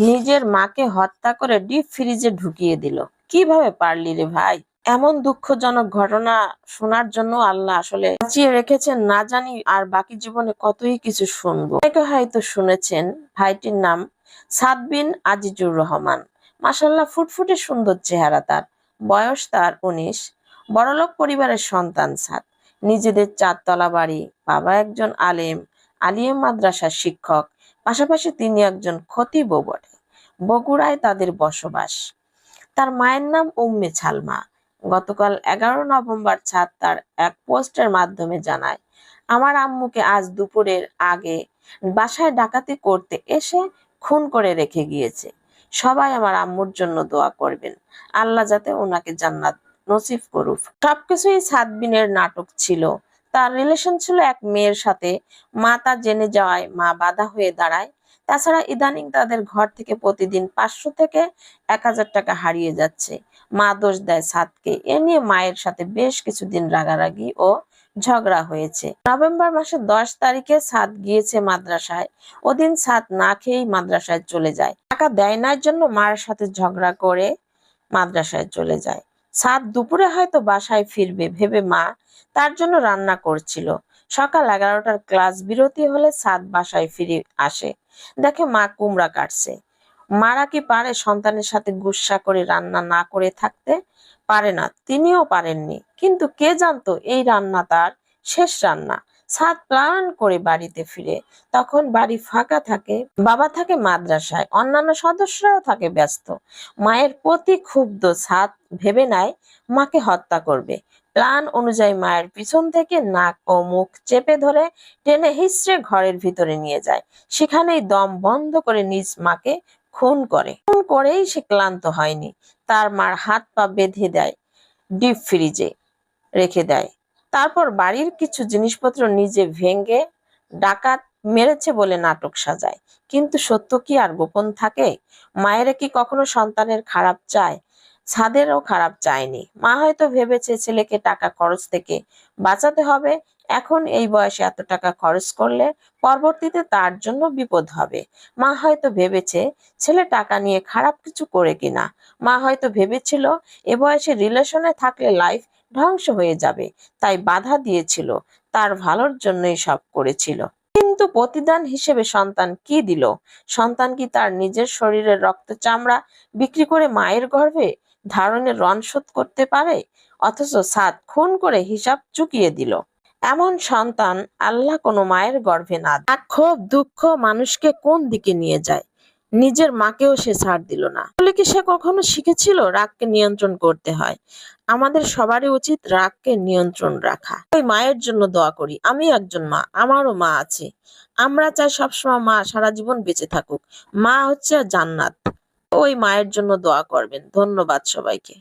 নিজের মাকে হত্যা করে ডিপ ফ্রিজে ঢুকিয়ে দিল। কীভাবে পারলি রে ভাই? এমন দুঃখজনক ঘটনা শোনার জন্য আল্লাহ আসলে বাঁচিয়ে রেখেছেন। না জানি আর বাকি জীবনে কতই কিছু শুনব। অনেকে হয়তো শুনেছেন ভাইটির নাম সাদ বিন আজিজুর রহমান। মাসাল্লাহ ফুটফুটে সুন্দর চেহারা তার। বয়স তার উনিশ। বড়লোক পরিবারের সন্তান সাদ। নিজেদের চারতলা বাড়ি, বাবা একজন আলেম। আলিম মাদ্রাসার শিক্ষক। পাশাপাশি তিনি একজন খতিবও বটে। বগুড়ায় তাদের বসবাস। তার মায়ের নাম উম্মে ছালমা। গতকাল এগারো নভেম্বর ছাদ তার এক পোস্টের মাধ্যমে জানায়, আমার আম্মুকে আজ দুপুরের আগে বাসায় ডাকাতি করতে এসে খুন করে রেখে গিয়েছে। সবাই আমার আম্মুর জন্য দোয়া করবেন। আল্লাহ যাতে ওনাকে জান্নাত নসিব করুক। সবকিছুই সাদবিনের নাটক ছিল। তার রিলেশন ছিল এক মেয়ের সাথে। মা তা জেনে যাওয়ায় মা বাধা হয়ে দাঁড়ায়। তাছাড়া ইদানিং তাদের ঘর থেকে প্রতিদিন পাঁচশো থেকে এক হাজার টাকা হারিয়ে যাচ্ছে। মা দোষ দেয় সাদকে। এ নিয়ে মায়ের সাথে বেশ কিছুদিন রাগারাগি ও ঝগড়া হয়েছে। নভেম্বর মাসের দশ তারিখে সাদ গিয়েছে মাদ্রাসায়। ওদিন সাদ না খেয়েই মাদ্রাসায় চলে যায়। টাকা দেয় না জন্য মার সাথে ঝগড়া করে মাদ্রাসায় চলে যায়। সাদ দুপুরে হয়তো বাসায় ফিরবে, ভেবে মা তার জন্য রান্না করছিল। সকাল এগারোটার ক্লাস বিরতি হলে সাদ বাসায় ফিরে আসে। দেখে মা কুমড়া কাটছে। মারা কি পারে সন্তানের সাথে গুসা করে রান্না না করে থাকতে? পারে না, তিনিও পারেননি। কিন্তু কে জানতো এই রান্না তার শেষ রান্না? সাদ প্লান করে বাড়িতে ফিরে। তখন বাড়ি ফাঁকা থাকে, বাবা থাকে মাদ্রাসায়, অন্যান্য সদস্যরাও থাকে ব্যস্ত। মায়ের প্রতি ক্ষুব্ধ সাদ ভেবে নেয়, মাকে হত্যা করবে। প্ল্যান অনুযায়ী মায়ের পিছন থেকে নাক ও মুখ চেপে ধরে টেনে হিসড়ে ঘরের ভিতরে নিয়ে যায়। সেখানেই দম বন্ধ করে নিজ মাকে খুন করে। খুন করেই সে ক্লান্ত হয়নি। তার মার হাত পা বেঁধে দেয়, ডিপ ফ্রিজে রেখে দেয়। তারপর বাড়ির কিছু জিনিসপত্র নিজে ভেঙে ডাকাত মেরেছে বলে নাটক সাজায়। কিন্তু সত্য কি আর গোপন থাকে? মায়েরা কি কখনো সন্তানের খারাপ চায়? ছাদেরও খারাপ চায়নি। মা হয়তো ভেবেছে ছেলেকে টাকা খরচ থেকে বাঁচাতে হবে। এখন এই বয়সে এত টাকা খরচ করলে পরবর্তীতে তার জন্য বিপদ হবে। মা হয়তো ভেবেছে ছেলে টাকা নিয়ে খারাপ কিছু করে কিনা। মা হয়তো ভেবেছিল এ বয়সে রিলেশনে থাকলে লাইফ ধ্বংস হয়ে যাবে। তাই বাধা দিয়েছিল। তার ভালোর জন্যই সব করেছিল। কিন্তু প্রতিদান হিসেবে সন্তান কি দিল? সন্তান কি তার নিজের শরীরের রক্ত চামড়া বিক্রি করে মায়ের গর্ভে ধারণের রণ শোধ করতে পারে? অথচ সাদ খুন করে হিসাব চুকিয়ে দিল। এমন সন্তান আল্লাহ কোনো মায়ের গর্ভে না। ক্ষোভ, দুঃখ মানুষকে কোন দিকে নিয়ে যায়? নিজের মাকেও সে ছাড় দিল না। বলে কি সে কখনো শিখেছিল রাগকে নিয়ন্ত্রণ করতে হয়? আমাদের সবারই উচিত রাগকে নিয়ন্ত্রণ রাখা। ওই মায়ের জন্য দোয়া করি। আমি একজন মা, আমারও মা আছে। আমরা চাই সবসময় মা সারা জীবন বেঁচে থাকুক। মা হচ্ছে জান্নাত। ওই মায়ের জন্য দোয়া করবেন। ধন্যবাদ সবাইকে।